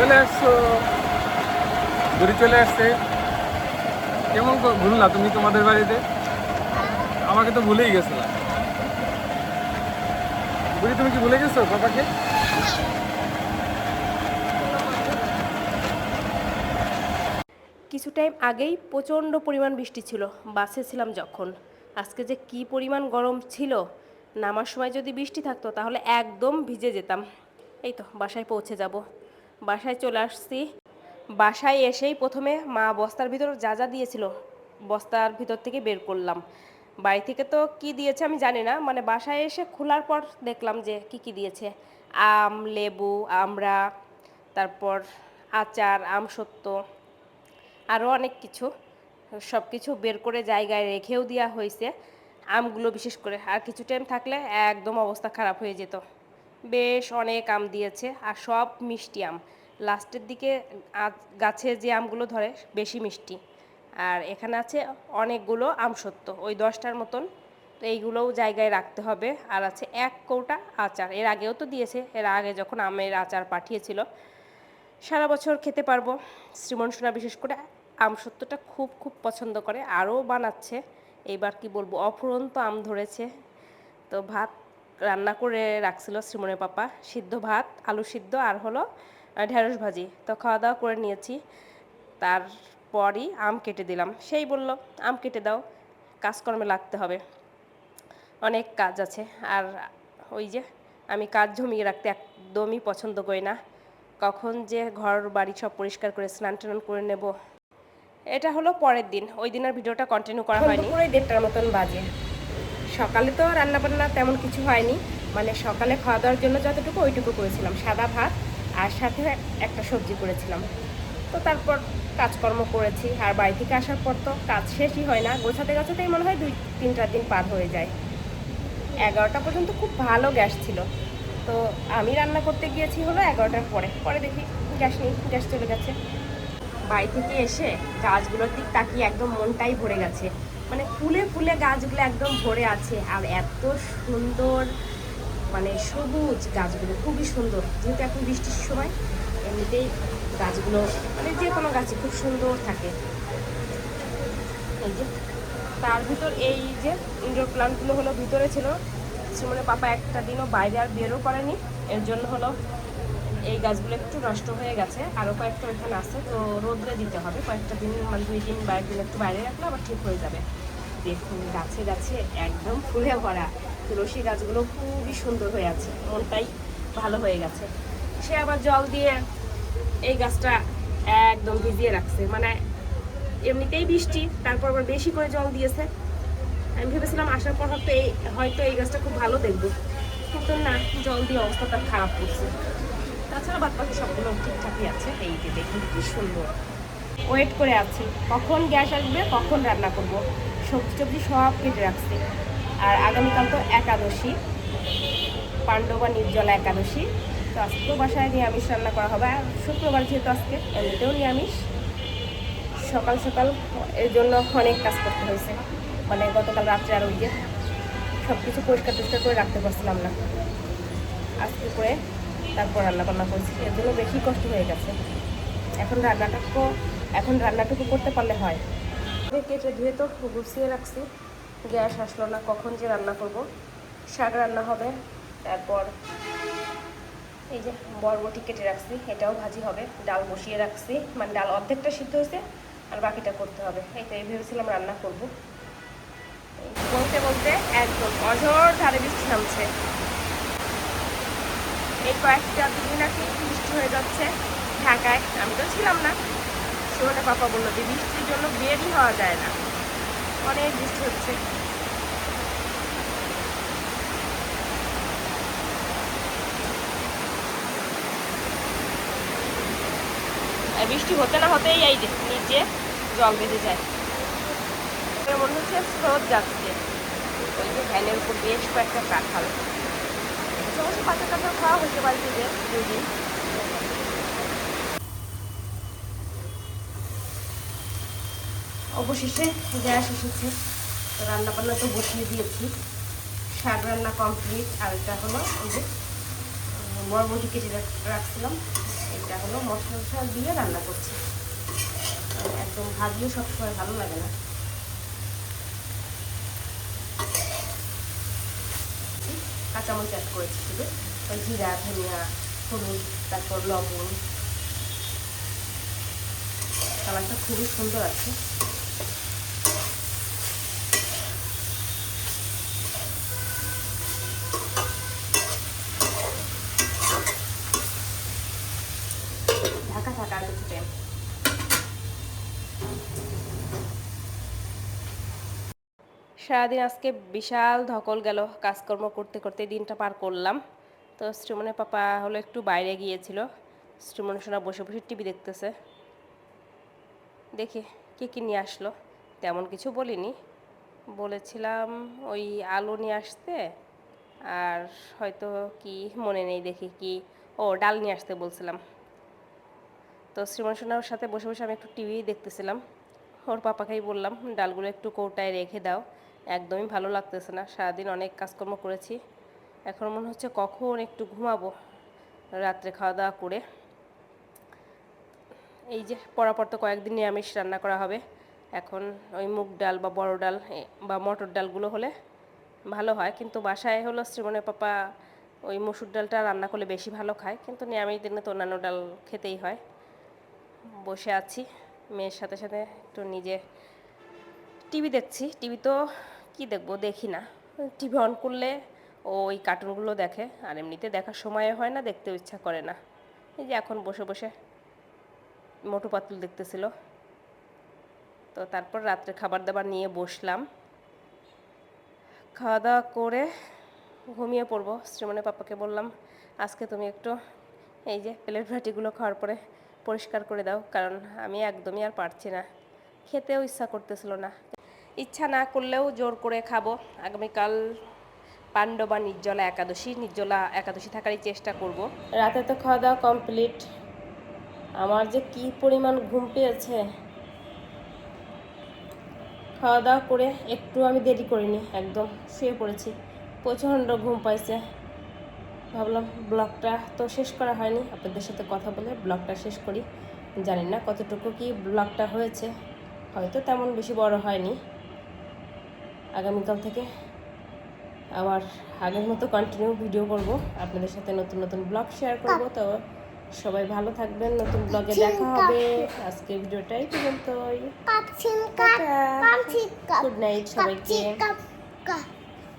চলে আসছো? ঘুরে চলে আসছে। কেমন ভুললা তুমি তোমাদের বাড়িতে? আমাকে তো ভুলেই গেছিলা। বুড়ি, তুমি কি ভুলে গেছো বাবাকে কিছু টাইম আগেই প্রচণ্ড পরিমাণ বৃষ্টি ছিল, বাসে ছিলাম যখন। আজকে যে কি পরিমাণ গরম ছিল, নামার সময় যদি বৃষ্টি থাকতো তাহলে একদম ভিজে যেতাম। এই তো, বাসায় পৌঁছে যাব। বাসায় চলে আসছি। বাসায় এসেই প্রথমে মা বস্তার ভিতর যা যা দিয়েছিল বস্তার ভিতর থেকে বের করলাম। বাড়ি থেকে তো কি দিয়েছে আমি জানি না মানে বাসায় এসে খোলার পর দেখলাম যে কি কি দিয়েছে। আম, লেবু, আমরা, তারপর আচার আমসত্ত্ব আরও অনেক কিছু। সব কিছু বের করে জায়গায় রেখেও দেওয়া হয়েছে। আমগুলো বিশেষ করে, আর কিছু টাইম থাকলে একদম অবস্থা খারাপ হয়ে যেত। বেশ অনেক আম দিয়েছে, আর সব মিষ্টি আম। লাস্টের দিকে গাছে যে আমগুলো ধরে বেশি মিষ্টি। আর এখানে আছে অনেকগুলো আমসত্ত্ব ওই দশটার মতন। তো এইগুলোও জায়গায় রাখতে হবে। আর আছে এক কৌটা আচার। এর আগেও তো দিয়েছে, এর আগে যখন আমের আচার পাঠিয়েছিল, সারা বছর খেতে পারব। শ্রীমন সোনা বিশেষ করে আমসত্ত্বটা খুব খুব পছন্দ করে, আরও বানাচ্ছে। এইবার কি বলব, অফুরন্ত আম ধরেছে। তো ভাত রান্না করে রাখছিল শ্রীমনের পাপা। সিদ্ধ ভাত, আলু সিদ্ধ, আর হলো ঢেঁড়স ভাজি। তো খাওয়া দাওয়া করে নিয়েছি। তারপরই আম কেটে দিলাম। সেই বলল, আম কেটে দাও, কাজকর্মে লাগতে হবে। অনেক কাজ আছে। আর ওই যে, আমি কাজ জমিয়ে রাখতে একদমই পছন্দ করি না। কখন যে ঘর, বাড়ি সব পরিষ্কার করে স্নান টান করে নেব। এটা হলো পরের দিন। ওই দিনের ভিডিওটা কন্টিনিউ করা হয়নি। পুরো দেড়টার মতন বাজে। সকালে তো রান্না বান্না তেমন কিছু হয়নি। মানে সকালে খাওয়া দাওয়ার জন্য যতটুকু, ওইটুকু করেছিলাম। সাদা ভাত আর সাথে একটা সবজি করেছিলাম। তো তারপর কাজকর্ম করেছি। আর বাড়ি থেকে আসার পর তো কাজ শেষই হয় না। গোছাতে গোছাতেই মনে হয় দুই তিন চার দিন পার হয়ে যায়। এগারোটা পর্যন্ত খুব ভালো গ্যাস ছিল। তো আমি রান্না করতে গিয়েছি হলো এগারোটার পরে। পরে দেখি গ্যাস নেই, গ্যাস চলে গেছে। বাড়ি থেকে এসে গাছগুলোর দিক তাকিয়ে একদম মনটাই ভরে গেছে। মানে ফুলে ফুলে গাছগুলো একদম ভরে আছে। আর এত সুন্দর মানে সবুজ গাছগুলো খুবই সুন্দর। যেহেতু এখন বৃষ্টির সময়, এমনিতেই গাছগুলো মানে যে কোনো গাছই খুব সুন্দর থাকে। এই যে, তার ভিতর এই যে ইনডোর প্লান্টগুলো হলো ভিতরে ছিল। সুমনের পাপা একটা দিনও বাইরে আর বেরও করেনি। এর জন্য হলো এই গাছগুলো একটু নষ্ট হয়ে গেছে। আরও কয়েকটা ওইখানে আছে, তো রোদ্রে দিতে হবে। কয়েকটা দিন মানে দুই দিন বা একদিন একটু বাইরে রাখলে আবার ঠিক হয়ে যাবে। দেখুন, গাছে গাছে একদম ফুলে ভরা। তুলসী গাছগুলো খুবই সুন্দর হয়ে আছে। মনটাই ভালো হয়ে গেছে। সে আবার জল দিয়ে এই গাছটা একদম ভিজিয়ে রাখছে। মানে এমনিতেই বৃষ্টি, তারপর আবার বেশি করে জল দিয়েছে। আমি ভেবেছিলাম আসার পর হয়তো এই হয়তো এই গাছটা খুব ভালো দেখব। কিন্তু না, জল দিয়ে অবস্থা তার খারাপ করছে। তাছাড়া বাদ বাকি সবগুলো ঠিকঠাকই আছে। এই যে দেখুন কি সুন্দর। ওয়েট করে আছি। কখন গ্যাস আসবে, কখন রান্না করব? সবজি টবজি সব কেটে রাখছি। আর আগামীকাল তো একাদশী। পাণ্ডবা নির্জলা একাদশী। তো আজকেও বাসায় নিরামিষ রান্না করা হবে। আর শুক্রবার যেহেতু আজকে, এমনিতেও নিরামিষ। সকাল সকাল এর জন্য অনেক কাজ করতে হয়েছে। মানে গতকাল রাত্রে আর ওই যে সব কিছু পরিষ্কার টরিষ্কার করে রাখতে পারছিলাম না। আজকে করে তারপর রান্না বান্না করছি। এর জন্য বেশি কষ্ট হয়ে গেছে। এখন রান্নাটুকু এখন রান্নাটুকু করতে পারলে হয়। কেটে ধুয়ে তো গুছিয়ে রাখছি। গ্যাস আসলো না, কখন যে রান্না করব? শাক রান্না হবে, তারপর এই যে বরবটি কেটে রাখছি, এটাও ভাজি হবে, ডাল বসিয়ে রাখছি মানে ডাল অর্ধেকটা সিদ্ধ হয়েছে, আর বাকিটা করতে হবে। এইটাই ভেবেছিলাম রান্না করব। এই বলতে বলতে একদম অঝর ধারে বৃষ্টি নামছে। এই কয়েকটা দিন নাকি বৃষ্টি হয়ে যাচ্ছে। ঢাকায় আমি তো ছিলাম না। সুমনে পাপা বলল যে বৃষ্টির জন্য বেরই হওয়া যায় না। অনেক বৃষ্টি হচ্ছে। বৃষ্টি হতে না হতেই এই নিচে জল বেঁধে যায়। মনে হচ্ছে স্রোত যাচ্ছে। ওই যে ভ্যানের উপর বেশ কয়েকটা কাঁঠাল। সমস্ত কাঁচা কাঁচা খাওয়া হতে পারে যে দুই দিন অবশেষে গ্যাস এসেছে। রান্না বান্না তো বসিয়ে দিয়েছি। শাক রান্না কমপ্লিট আর এটা হলো ওই যে বরবটি কেটে রাখছিলাম। এটা হলো মশলা টশলা দিয়ে রান্না করছি। একদম ভাজিও সবসময় ভালো লাগে না। কাঁচামরিচ অ্যাড করেছি শুধু। জিরা, ধনিয়া, হলুদ, তারপর লবণ। কালারটা খুবই সুন্দর আছে ঢাকা থাকা আর কিছু টাইম সারাদিন আজকে বিশাল ধকল গেল কাজকর্ম করতে করতে দিনটা পার করলাম। তো শ্রীমনের পাপা হলো একটু বাইরে গিয়েছিল। শ্রীমন সোনা বসে বসে টিভি দেখতেছে। দেখি কে কী নিয়ে আসলো। তেমন কিছু বলিনি। বলেছিলাম ওই আলু নিয়ে আসতে আর হয়তো কি মনে নেই দেখি কি। ও, ডাল নিয়ে আসতে বলছিলাম। তো শ্রীমন সোনার সাথে বসে বসে আমি একটু টিভি দেখতেছিলাম। ওর পাপাকেই বললাম, ডালগুলো একটু কৌটায় রেখে দাও। একদমই ভালো লাগতেছে না। সারাদিন অনেক কাজকর্ম করেছি। এখন মনে হচ্ছে কখন একটু ঘুমাবো রাত্রে খাওয়া দাওয়া করে। এই যে পরাপর তো কয়েকদিন নিরামিষ রান্না করা হবে। এখন ওই মুগ ডাল বা বড় ডাল বা মটর ডালগুলো হলে ভালো হয়। কিন্তু বাসায় হলো শ্রীমনের পাপা ওই মসুর ডালটা রান্না করলে বেশি ভালো খায়। কিন্তু নিরামিষ দিনে তো অন্যান্য ডাল খেতেই হয়। বসে আছি। মেয়ের সাথে সাথে একটু নিজে টিভি দেখছি। টিভি তো কি দেখব? দেখি না। টিভি অন করলে ওই কার্টুনগুলো দেখে। আর এমনিতে দেখার সময় হয় না, দেখতেও ইচ্ছা করে না। এই যে এখন বসে বসে মোটু পাতলু দেখতেছিল। তো তারপর রাত্রে খাবার দাবার নিয়ে বসলাম। খাওয়া দাওয়া করে ঘুমিয়ে পড়ব। শ্রীমনের পাপাকে বললাম, আজকে তুমি একটু এই যে প্লেট ভাটিগুলো খাওয়ার পরে পরিষ্কার করে দাও। কারণ আমি একদমই আর পারছি না। খেতেও ইচ্ছা করতেছিল না। ইচ্ছা না করলেও জোর করে খাব। আগামীকাল পাণ্ডবা নির্জলা একাদশী নির্জলা একাদশী থাকারই চেষ্টা করব। রাতে তো খাওয়া দাওয়া কমপ্লিট। আমার যে কি পরিমাণ ঘুম পেয়েছে। খাওয়া দাওয়া করে একটু আমি দেরি করিনি, একদম শুয়ে পড়েছি। প্রচণ্ড ঘুম পাইছে। ভাবলাম ব্লগটা তো শেষ করা হয়নি, আপনাদের সাথে কথা বলে ব্লগটা শেষ করি। জানি না কতটুকু কি ব্লগটা হয়েছে, হয়তো তেমন বেশি বড় হয়নি। আগামীকাল থেকে আবার আগের মতো কন্টিনিউ ভিডিও করব। আপনাদের সাথে নতুন নতুন ব্লগ শেয়ার করব। তো সবাই ভালো থাকবেন। নতুন ব্লগে দেখা হবে। আজকে ভিডিওটাই পর্যন্তই। গুড নাইট সবাইকে.